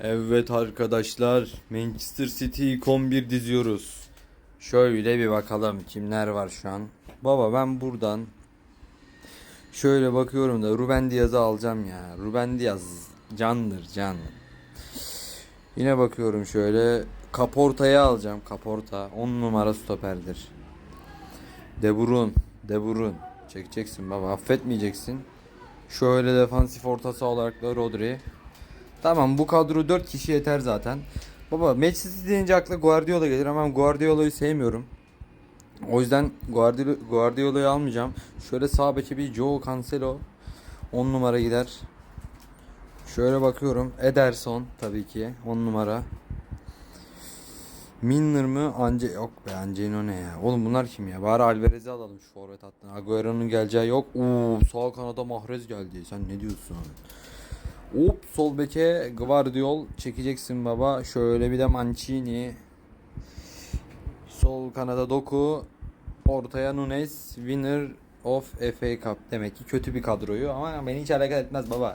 Evet arkadaşlar Manchester City ilk 11 diziyoruz. Şöyle bir bakalım kimler var şu an. Baba ben buradan şöyle bakıyorum da Ruben Diaz'ı alacağım ya. Ruben Diaz candır can. Yine bakıyorum şöyle Kaporta'yı alacağım. Kaporta 10 numara stoperdir. De Bruyne, De Bruyne. Çekeceksin baba affetmeyeceksin. Şöyle defansif orta saha olarak da Rodri. Tamam bu kadro 4 kişi yeter zaten. Baba Manchester City deyince akla Guardiola gelir ama Guardiola'yı sevmiyorum. O yüzden Guardiola, Guardiola'yı almayacağım. Şöyle sağ beke bir Joe Cancelo 10 numara gider. Şöyle bakıyorum. Ederson tabii ki 10 numara. Milner mı? Ance yok be Anceno ne ya? Oğlum bunlar kim ya? Bari Alvarez'i alalım şu forvet hattına. Agüero'nun geleceği yok. Oo sağ kanada Mahrez geldi. Sen ne diyorsun? Hop sol beke Guardiol çekeceksin baba. Şöyle bir de Mancini. Sol kanada Doku. Ortaya Nunes. Winner of FA Cup. Demek ki kötü bir kadroyu ama beni hiç hareket etmez baba.